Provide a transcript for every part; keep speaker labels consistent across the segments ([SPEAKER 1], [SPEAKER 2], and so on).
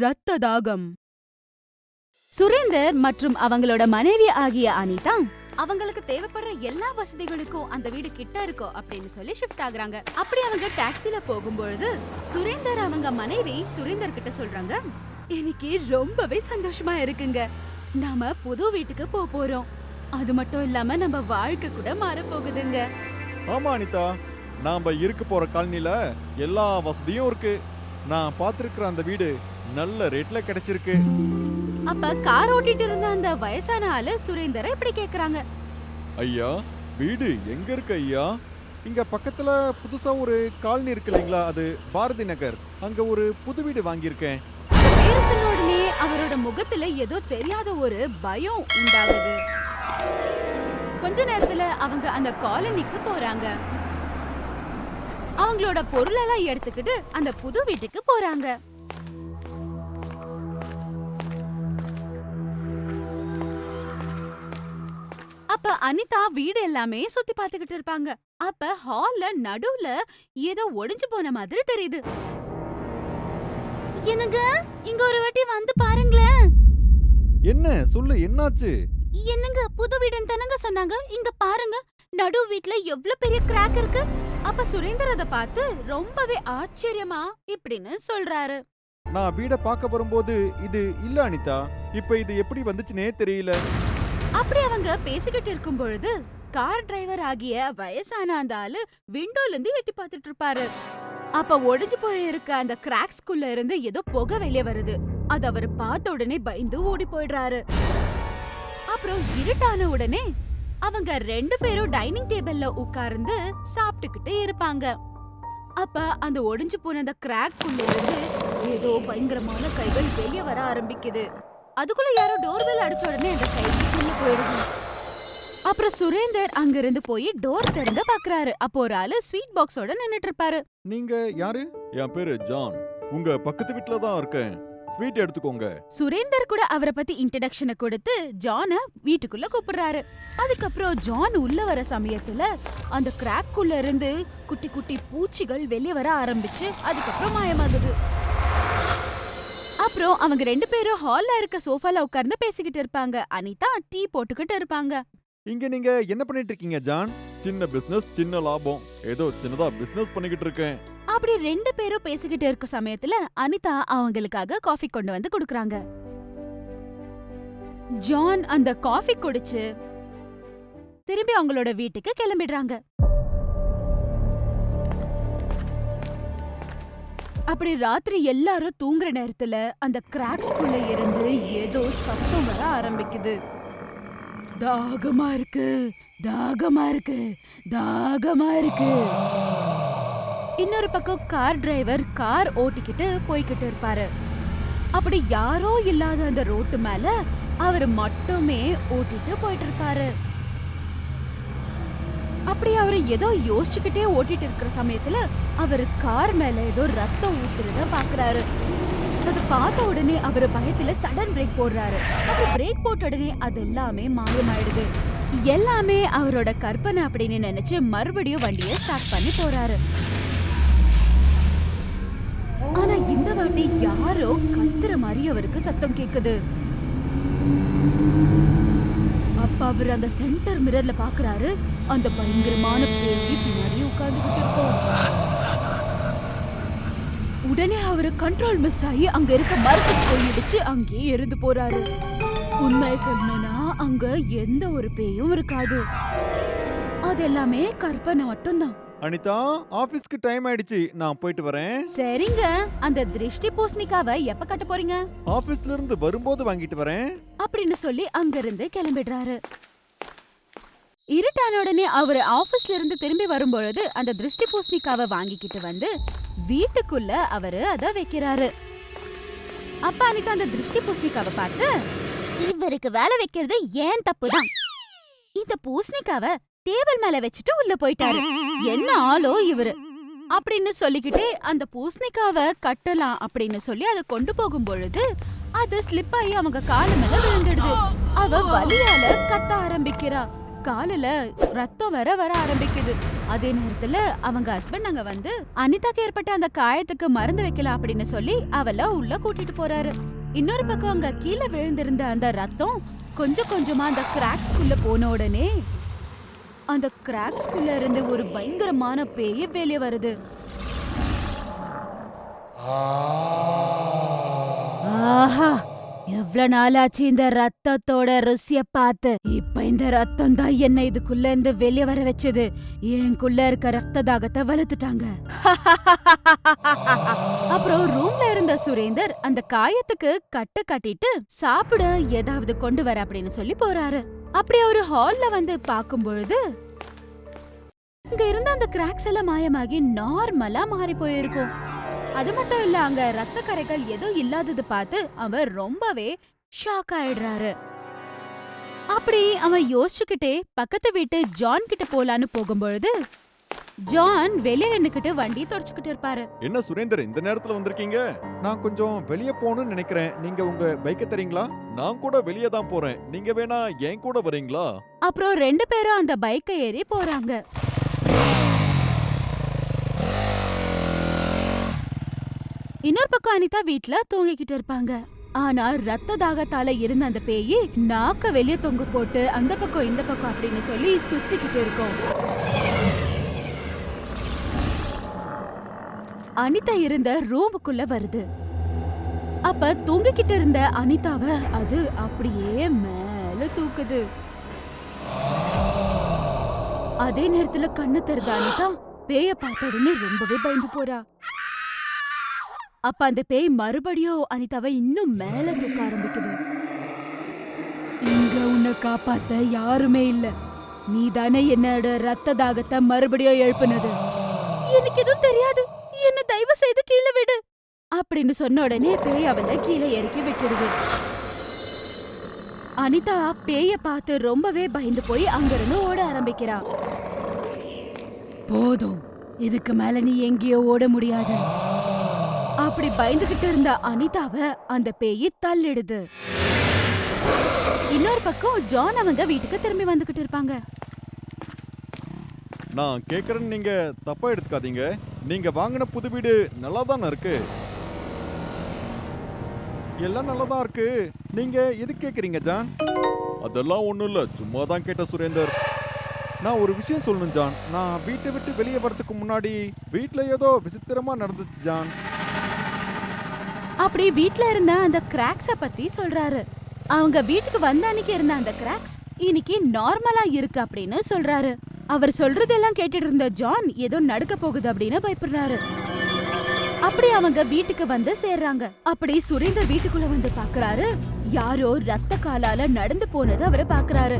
[SPEAKER 1] ரத்த தாகம். சுரேந்தர் மற்றும் அவங்களோட மனைவி ஆகிய அனிதா அவங்களுக்கு தேவைப்படுற எல்லா வசதிகளுக்கும் அந்த வீடு கிட்ட இருக்கும் அப்படின்னு சொல்லி ஷிஃப்ட் ஆகுறாங்க. அப்படி அவங்க டாக்ஸில போகும்பொழுது சுரேந்தர் அவங்க மனைவி சுரேந்தர் கிட்ட சொல்றாங்க எனக்கு ரொம்பவே சந்தோஷமா இருக்குங்க. நாம புது வீட்டுக்கு போக போறோம். அது மட்டும் இல்லாம நம்ம வாழ்க்கை கூட மாற போகுதுங்க.
[SPEAKER 2] ஆமா அனிதா நாம இருக்க போற காலனில எல்லா வசதியும் இருக்கு. நான் பார்த்திருக்கிற அந்த வீடு நல்ல ரேட்ல கிடைச்சிருக்கு.
[SPEAKER 1] அப்ப கார் ஓட்டிட்டு இருந்த அந்த வயசான ஆளு சுரேந்தரை இப்படி கேக்குறாங்க.
[SPEAKER 2] ஐயா வீடு எங்க இருக்கு ஐயா? இங்க பக்கத்துல புதுசா ஒரு காலனி இருக்கு இல்லைங்களா? அது பாரதி நகர். அங்க ஒரு புது வீடு வாங்கியிருக்கேன்.
[SPEAKER 1] பேரு சொன்ன உடனே அவரோட முகத்துல ஏதோ தெரியாத ஒரு பயம் உண்டாகுது. கொஞ்ச நேரத்துல அவங்க அந்த காலனிக்கு போறாங்க. அவங்களோட பொருளெல்லாம் எடுத்துக்கிட்டு அந்த புது வீட்டுக்கு போறாங்க. அப்ப அனிதா வீடு எல்லாமே சுத்தி பார்த்துக்கிட்டு இருப்பாங்க. அப்ப ஹால்ல நடுவுல ஏதோ ஒடிஞ்சு போன மாதிரி தெரியுது. என்னங்க? இங்க ஒரு வாட்டி வந்து பாருங்களேன்.
[SPEAKER 2] என்ன? சொல்லு என்னாச்சு?
[SPEAKER 1] என்னங்க? புது வீடுன்னு தானங்க சொன்னாங்க. இங்க பாருங்க. நடு வீட்ல எவ்வளவு பெரிய கிராக் இருக்கு. அப்ப சுரேந்தர் அத பார்த்து ரொம்பவே ஆச்சரியமா இப்படின்னு சொல்றாரு.
[SPEAKER 2] நான் வீட பார்க்க வரும்போது இது இல்ல அனிதா. இப்ப இது எப்படி வந்துச்சுனே தெரியல.
[SPEAKER 1] அப்படி அவங்க பேசிக்கிட்டு இருக்கும் பொழுது கார் டிரைவர் ஆகிய வயசான அந்த ஆளு விண்டோல இருந்து எட்டி பார்த்துட்டு இருப்பாரு. அப்ப ஒடிஞ்சு போயிருக்க அந்த கிராக்ஸ்குள்ள இருந்து ஏதோ புகை வெளியே வருது. அது அவர் பார்த்த உடனே பயந்து ஓடி போயிடுறாரு. அப்புறம் இருட்டான உடனே அவங்க ரெண்டு பேரும் டைனிங் டேபிள்ல உட்கார்ந்து சாப்பிட்டுக்கிட்டு இருப்பாங்க. அப்ப அந்த ஒடிஞ்சு போன அந்த கிராக்குள்ள இருந்து ஏதோ பயங்கரமான கைகள் வெளியே வர ஆரம்பிக்குது. அதுக்குள்ள யாரோ டோர்பெல் அடிச்ச உடனே அந்த கைகள் உள்ள போயிடுது. அப்புறம் சுரேந்தர் அங்கிருந்து போய் டோர் திறந்து பாக்குறாரு. அப்போ ஒரு ஆளு ஸ்வீட் பாக்ஸோட நின்னுட்டு இருப்பாரு.
[SPEAKER 2] நீங்க யாரு? என் பேரு ஜான். உங்க பக்கத்து வீட்ல தான் இருக்கேன். ஸ்வீட் எடுத்துக்கோங்க.
[SPEAKER 1] சுரேந்தர் கூட அவரை பத்தி இன்ட்ரடக்ஷனை கொடுத்து ஜான வீட்டுக்குள்ள கூப்பிடுறாரு. அதுக்கப்புறம் ஜான் உள்ள வர சமயத்துல அந்த கிராக்குள்ள இருந்து குட்டி குட்டி பூச்சிகள் வெளியே வர ஆரம்பிச்சு அதுக்கப்புறம் மாயமாகுது. அப்புறம் அவங்க ரெண்டு பேரும் ஹால்ல இருக்க சோஃபால உட்கார்ந்து பேசிக்கிட்டு இருப்பாங்க. அனிதா டீ போட்டுக்கிட்டு இருப்பாங்க.
[SPEAKER 2] இங்க நீங்க என்ன பண்ணிட்டு இருக்கீங்க ஜான்? சின்ன பிசினஸ் சின்ன லாபம். ஏதோ சின்னதா பிசினஸ் பண்ணிக்கிட்டு இருக்கேன்.
[SPEAKER 1] அப்படி ரெண்டு பேரும் பேசிக்கிட்டு இருக்க சமயத்துல அனிதா அவங்களுக்காக காஃபி கொண்டு வந்து குடுக்கறாங்க. ஜான் அந்த காஃபி குடிச்சு திரும்பி அவங்களோட வீட்டுக்கு கிளம்பிடுறாங்க. அப்படி ராத்திரி எல்லாரும் தூங்குற நேரத்துல அந்த கிராக்ஸ்குள்ள இருந்து ஏதோ சத்தம் வர ஆரம்பிக்குது. தாகமா இருக்கு தாகமா இருக்கு தாகமா இருக்கு. இன்னொரு பக்கம் கார் டிரைவர் கார் ஓட்டிக்கிட்டு போய்கிட்டு இருப்பாரு. அப்படி யாரோ இல்லாத அந்த ரோட்டு மேல அவர் மட்டுமே ஓட்டிட்டு போயிட்டு இருப்பாரு. அப்படி அவர் ஏதோ யோசிச்சுக்கிட்டே ஓட்டிட்டு இருக்கிற சமயத்துல அவர் கார் மேல ஏதோ ரத்தம் ஊத்துறத பாக்குறாரு. அது பார்த்த உடனே அவர் பயத்துல சடன் பிரேக் போடுறாரு. அவர் பிரேக் போட்ட உடனே அது எல்லாமே மாயமாயிடுது. எல்லாமே அவரோட கற்பனை அப்படின்னு நினைச்சு மறுபடியும் வண்டியை ஸ்டார்ட் பண்ணி போறாரு. ஆனா இந்த வாட்டி யாரோ கத்துற மாதிரி அவருக்கு சத்தம் கேக்குது. அவர் அந்த சென்டர் மிரர்ல பாக்குறாரு. அந்த பயங்கரமான பேய் பின்னாடி உட்கார்ந்துகிட்டு இருக்கோம். உடனே அவரு கண்ட்ரோல் மிஸ் ஆகி அங்க இருக்க மரத்துக்கு போயிடுச்சு அங்கேயே இருந்து போறாரு. உண்மையை சொல்லணும்னா அங்க எந்த ஒரு பேயும் இருக்காது. அது எல்லாமே கற்பனை மட்டும்தான்.
[SPEAKER 2] அனிதா ஆபீஸ்க்கு டைம் ஆயிடுச்சு. நான் போயிட்டு வரேன்.
[SPEAKER 1] சரிங்க. அந்த திருஷ்டி பூசணிக்காவை எப்ப கட்ட போறீங்க?
[SPEAKER 2] ஆபீஸ்ல இருந்து வரும்போது வாங்கிட்டு வரேன்.
[SPEAKER 1] அப்படின்னு சொல்லி அங்கிருந்து கிளம்பிடுறாரு. இருட்டான உடனே அவர் ஆபீஸ்ல இருந்து திரும்பி வரும்பொழுது அந்த திருஷ்டி பூசணிக்காவை வாங்கிக்கிட்டு வந்து வீட்டுக்குள்ள அவரு அத வைக்கிறாரு. அப்ப அன்னைக்கு அந்த திருஷ்டி பூசணிக்காவை பார்த்து இவருக்கு வேலை வைக்கிறது ஏன் தப்புதான்? இந்த பூசணிக்காவை டேபிள் மேல வச்சுட்டு உள்ள போயிட்டாரு. என்ன ஆளோ இவரு? அப்படின்னு சொல்லிக்கிட்டே அந்த பூசணிக்காவை கட்டலாம் அப்படின்னு சொல்லி அதை கொண்டு போகும் பொழுது அது ஸ்லிப் ஆகி அவங்க காலு மேல விழுந்துடுது. அவ வலியால கத்த ஆரம்பிக்கிறா. காலுல ரத்தம் வர வர ஆரம்பிக்குது. அதே நேரத்துல அவங்க ஹஸ்பண்ட் அங்க வந்து அனிதாக்கு ஏற்பட்ட அந்த காயத்துக்கு மருந்து வைக்கல அப்படின்னு சொல்லி அவள உள்ள கூட்டிட்டு போறாரு. இன்னொரு பக்கம் அங்க கீழே விழுந்திருந்த அந்த ரத்தம் கொஞ்சம் கொஞ்சமா அந்த கிராக்ஸ்குள்ள போன உடனே அந்த கிராக்ஸ்குள்ள இருந்து ஒரு பயங்கரமான பேய் வெளியே வருது. ஆஹா எவ்வளவு நாளாச்சு இந்த ரத்தத்தோட ருசிய பார்த்து. இப்ப இந்த ரத்தம் தான் என்ன இதுக்குள்ள இருந்து வெளியே வர வச்சது. எனக்குள்ள இருக்க ரத்த தாகத்தை வளர்த்துட்டாங்க. அப்புறம் ரூம்ல இருந்த சுரேந்தர் அந்த காயத்துக்கு கட்ட கட்டிட்டு சாப்பிட ஏதாவது கொண்டு வர அப்படின்னு சொல்லி போறாரு. அப்படி ஒரு ஹால்ல வந்து பார்க்கும் பொழுது இங்க இருந்த அந்த கிராக்ஸ் எல்லாம் மாயமாகி நார்மலா மாறி போயிருக்கும். அது மட்டும் இல்ல அங்க ரத்த கரைகள் எதுவும் இல்லாதது பார்த்து அவன் ரொம்பவே ஷாக் ஆயிடுறாரு. அப்படி அவன் யோசிச்சுக்கிட்டே பக்கத்து வீட்டு ஜான் கிட்ட போலான்னு போகும்பொழுது ஜான் வெளியே நின்னுக்கிட்டு வண்டியை தொடச்சுக்கிட்டு இருப்பாரு.
[SPEAKER 2] என்ன சுரேந்தர் இந்த நேரத்துல வந்திருக்கீங்க? நான் கொஞ்சம் வெளியே போகணும்னு நினைக்கிறேன். நீங்க உங்க பைக்கை தரீங்களா? நான் கூட வெளியே தான் போறேன். நீங்க வேணா என் கூட வரீங்களா?
[SPEAKER 1] அப்புறம் ரெண்டு பேரும் அந்த பைக்கை ஏறி போறாங்க. இன்னொரு பக்கம் அனிதா வீட்ல தூங்கிக்கிட்டு இருப்பாங்க. ஆனா ரத்த தாகத்தால இருந்த அந்த பேயி நாக்க வெளிய தொங்க போட்டு அந்த பக்கம் இந்த பக்கம் அப்படின்னு சொல்லி சுத்திக்கிட்டு இருக்கும். அனிதா இருந்த ரூமுக்குள்ள வருது. அப்ப தூங்கிக்கிட்டு இருந்த அனிதாவ அது அப்படியே மேல தூக்குது. அதே நேரத்துல கண்ணு தருது அனிதா பேய பார்த்த உடனே ரொம்பவே பயந்து போறா. அப்ப அந்த பேய் மறுபடியும் அனிதாவை இன்னும் மேல தூக்க ஆரம்பிக்குது. இங்க உன்னை காப்பாத்த யாருமே இல்ல. நீ தானே என்னோட ரத்த தாகத்தை மறுபடியும் எழுப்புனது. எனக்கு எதுவும் தெரியாது. என்ன தயவு செய்து கீழே விடு. அப்படின்னு சொன்ன உடனே பேய் அவளை கீழே இறக்கி விட்டுடுது. அனிதா பேய பார்த்து ரொம்பவே பயந்து போய் அங்கிருந்து ஓட ஆரம்பிக்கிறா. போதும் இதுக்கு மேல நீ எங்கேயோ ஓட முடியாது. அப்படி பயந்துகிட்டு இருந்த அனிதாவ அந்த பேய் தள்ளிடுது. இன்னொரு பக்கம் ஜான் அவங்க வீட்டுக்கு திரும்பி வந்துகிட்டு இருப்பாங்க.
[SPEAKER 2] நான் கேக்குறேன்னு நீங்க தப்பா எடுத்துக்காதீங்க. நீங்க வாங்கின புது வீடு நல்லா தானே இருக்கு? எல்லாம் நல்லா தான் இருக்கு. நீங்க எது கேக்குறீங்க ஜான்? அதெல்லாம் ஒண்ணும் இல்ல. சும்மா தான் கேட்ட சுரேந்தர். நான் ஒரு விஷயம் சொல்லணும் ஜான். நான் வீட்டை விட்டு வெளியே வரதுக்கு முன்னாடி வீட்ல ஏதோ விசித்திரமா நடந்துச்சு ஜான்.
[SPEAKER 1] அப்படி வீட்ல இருந்த அந்த கிராக்ஸ பத்தி சொல்றாரு. அவங்க வீட்டுக்கு வந்த அன்னைக்கு இருந்த அந்த கிராக்ஸ் இன்னைக்கு நார்மலா இருக்கு அப்படின்னு சொல்றாரு. அவர் சொல்றதெல்லாம் கேட்டுட்டு இருந்த ஜான் ஏதோ நடக்க போகுது அப்படின்னு பயப்படுறாரு. அப்படி அவங்க வீட்டுக்கு வந்து சேர்றாங்க. அப்படி சுரேந்தர் வீட்டுக்குள்ள வந்து பாக்குறாரு. யாரோ ரத்த காலால நடந்து போனது அவரை பாக்குறாரு.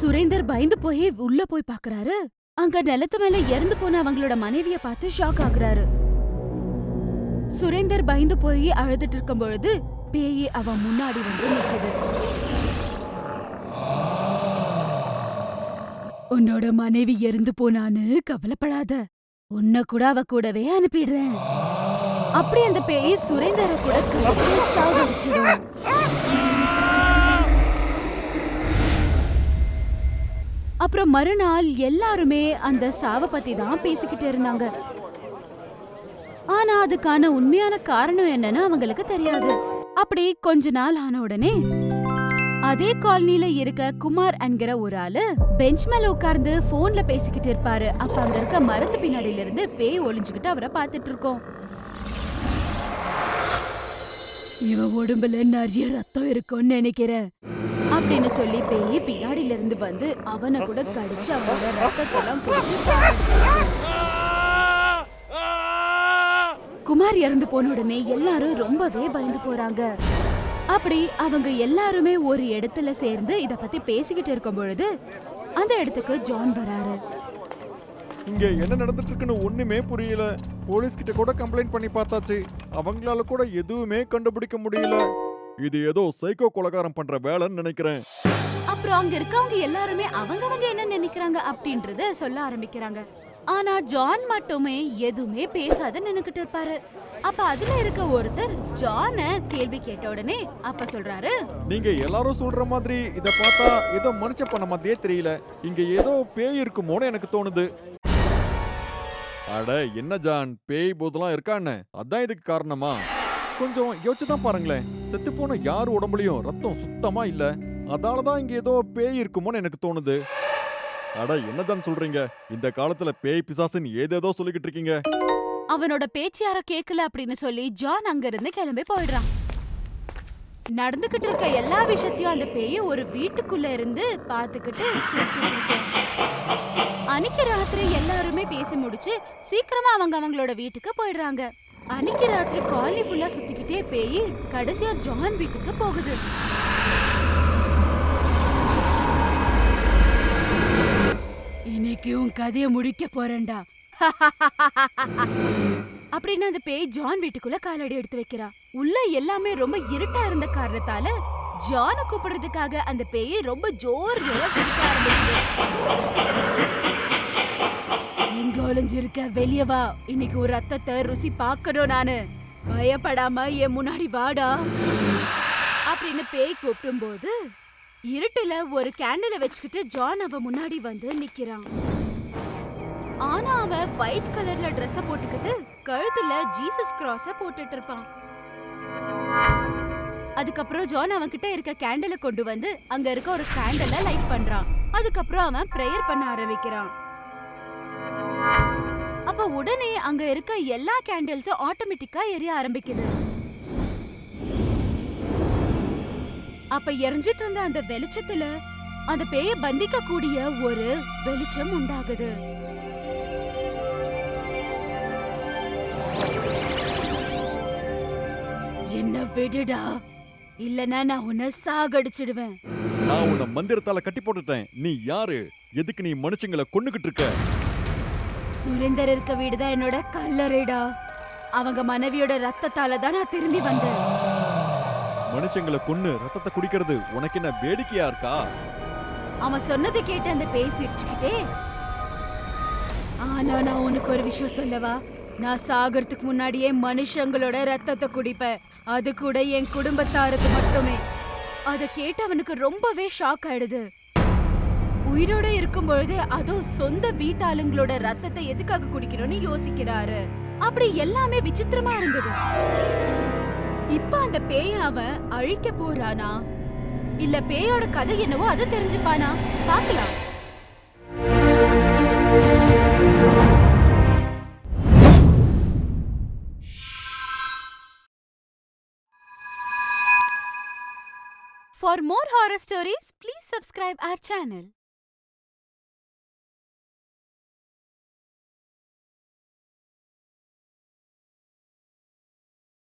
[SPEAKER 1] சுரேந்தர் பயந்து போய் உள்ள போய் பாக்குறாரு. அங்க நிலத்து மேல இறந்து போன அவங்களோட மனைவிய பார்த்து ஷாக் ஆகுறாரு. சுரேந்தர் பயந்து போய் அழுதுட்டு இருக்கும் பொழுது பேயி அவன் முன்னாடி வந்து நிற்குது உன்னோட மனைவி இறந்து போனான்னு கவலைப்படாத. உன்னை கூட அவ கூடவே அனுப்பிடுறேன். அப்படி அந்த பேய் சுரேந்தரை கூட கடிச்சு சாகடிச்சிடும். அப்புறம் மறுநாள் எல்லாருமே அந்த சாவை பத்தி தான் பேசிக்கிட்டு இருந்தாங்க. ஆனா அதுக்கான உண்மையான காரணம் என்னன்னு அவங்களுக்கு தெரியாது. அப்படி கொஞ்ச நாள் ஆன உடனே அதே காலனில இருக்க குமார் என்கிற ஒரு ஆளு பெஞ்ச் மேல உட்கார்ந்து போன்ல பேசிக்கிட்டு இருப்பாரு. அப்ப அங்க இருக்க மரத்து பின்னாடில இருந்து பேய் ஒளிஞ்சுக்கிட்டு அவரை பார்த்துட்டு இருக்கோம். இவன் உடம்புல நிறைய ரத்தம் இருக்கும்னு நினைக்கிறேன். அப்படின்னு சொல்லி பேய் பின்னாடில இருந்து வந்து அவனை கூட கடிச்சு அவனோட ரத்தத்தெல்லாம். குமார் இறந்து போன உடனே எல்லாரும் ரொம்பவே பயந்து போறாங்க. அப்படி அவங்க எல்லாருமே ஒரு இடத்துல சேர்ந்து இத பத்தி பேசிக்கிட்டு இருக்கும் பொழுது அந்த இடத்துக்கு ஜான் வராரு.
[SPEAKER 2] இங்க என்ன நடந்துட்டு இருக்குன்னு ஒண்ணுமே புரியல. போலீஸ் கிட்ட கூட கம்ப்ளைண்ட் பண்ணி பார்த்தாச்சு. அவங்களால கூட எதுவுமே கண்டுபிடிக்க முடியல. இது ஏதோ சைக்கோ கொலகாரம் பண்ற வேலைன்னு நினைக்கிறேன்.
[SPEAKER 1] அப்புறம் அங்க இருக்கவங்க எல்லாருமே அவங்க வந்து என்ன நினைக்கிறாங்க அப்படின்றத சொல்ல ஆரம்பிக்கிறாங்க. ஆனா ஜான் மட்டுமே எதுவுமே பேசாத நின்னுக்கிட்டு இருப்பாரு. அப்ப அதுல இருக்க ஒருத்தர் ஜான கேள்வி கேட்ட உடனே அப்ப சொல்றாரு.
[SPEAKER 2] நீங்க எல்லாரும் சொல்ற மாதிரி இத பார்த்தா ஏதோ மனுஷ பண்ண மாதிரியே தெரியல. இங்க ஏதோ பேய் இருக்குமோன்னு எனக்கு தோணுது. அட என்ன ஜான்? பேய் போதெல்லாம் இருக்கான்னு அதான் இதுக்கு காரணமா? கொஞ்சம் யோசிச்சு தான் பாருங்களேன். செத்து போன யார் உடம்புலயும் ரத்தம் சுத்தமா இல்ல. அதால தான் இங்க ஏதோ பேய் இருக்குமோன்னு எனக்கு தோணுது. அட என்னதான் சொல்றீங்க? இந்த காலத்துல பேய் பிசாசுன்னு ஏதேதோ சொல்லிக்கிட்டு இருக்கீங்க.
[SPEAKER 1] அவனோட பேச்சு யாரோ கேட்கல அப்படின்னு சொல்லி ஜான் அங்கிருந்து கிளம்பி போயிடுறான். நடந்துகிட்டு இருக்க எல்லா விஷயத்தையும் அந்த பேய் ஒரு வீட்டுக்குள்ள இருந்து பார்த்துக்கிட்டு சிரிச்சுட்டு இருக்கு. அன்னைக்கு ராத்திரி எல்லாருமே பேசி முடிச்சு சீக்கிரமா அவங்க அவங்களோட வீட்டுக்கு போயிடுறாங்க. அன்னைக்கு ராத்திரி காலி ஃபுல்லா சுத்திக்கிட்டே பேய் கடைசியா ஜான் வீட்டுக்கு போகுது. இன்னைக்கு உன் கதையை முடிக்க போறேன்டா. அப்படின்னு அந்த பேய் ஜான் வீட்டுக்குள்ள காலடி எடுத்து வைக்கிறா. உள்ள எல்லாமே ரொம்ப இருட்டா இருந்த காரணத்தால ஜான கூப்பிடுறதுக்காக அந்த பேய் ரொம்ப ஜோர் ஜோரா சிரிக்க எங்க ஒளிஞ்சிருக்க வெளிய வா. இன்னைக்கு ஒரு ரத்தத்தை ருசி பார்க்கணும் நானு. பயப்படாம என் முன்னாடி வாடா. அப்படின்னு பேய் கூப்பிடும் போது இருட்டுல ஒரு கேண்டில வச்சுக்கிட்டு ஜான் அவ முன்னாடி வந்து நிக்கிறான். ஆனா அவன் ஒயிட் கலர்ல Dress போட்டுக்கிட்டு கழுத்துல ஜீசஸ் கிராஸ போட்டுட்டு இருப்பான். அதுக்கப்புறம் ஜான் அவன் கிட்ட இருக்க கேண்டலை கொண்டு வந்து அங்க இருக்க ஒரு கேண்டலை லைட் பண்றான். அதுக்கப்புறம் அவன் ப்ரேயர் பண்ண ஆரம்பிக்கிறான். அப்ப உடனே அங்க இருக்க எல்லா கேண்டில்ஸும் ஆட்டோமேட்டிக்கா எரிய ஆரம்பிக்குது. அப்ப எரிஞ்சிட்டு இருந்த அந்த வெளிச்சத்துல அந்த பேய பந்திக்க கூடிய ஒரு வெளிச்சம் உண்டாகுது. என்ன விடுடா? இல்லனா நான் உன்னை சாகடிச்சிடுவேன்.
[SPEAKER 2] நான் உன்னை மந்திரத்தால கட்டி போட்டுட்டேன். நீ யாரு? எதுக்கு நீ மனுஷங்களை கொன்னுகிட்டு இருக்க?
[SPEAKER 1] சுரேந்தர் இருக்க வீடுதான் என்னோட கல்லறைடா. அவங்க மனைவியோட ரத்தத்தால தான் நான் திரும்பி வந்தேன்.
[SPEAKER 2] மனுஷங்களை கொன்னு ரத்தத்தை குடிக்கிறது உனக்கு என்ன வேடிக்கையா இருக்கா?
[SPEAKER 1] அவன் சொன்னதை கேட்டு அந்த பேய் சிரிச்சுக்கிட்டே ஆனா நான் உனக்கு ஒரு விஷயம் சொல்லவா? நான் சாகிறதுக்கு முன்னாடியே மனுஷங்களோட ரத்தத்தை குடிப்பேன். அது கூட என் குடும்பத்தாருக்கு மட்டுமே. அதை கேட்டு அவனுக்கு ரொம்பவே ஷாக் ஆயிடுது. உயிரோட இருக்கும் பொழுதே அதுவும் சொந்த வீட்டாளுங்களோட ரத்தத்தை எதுக்காக குடிக்கணும்னு யோசிக்கிறாரு. அப்படி எல்லாமே விசித்திரமா இருந்தது. இப்ப அந்த பேய அவன் அழிக்க போறானா? இல்ல பேயோட கதை என்னவோ அதை தெரிஞ்சுப்பானா பார்க்கலாம் For more horror stories, please subscribe our channel.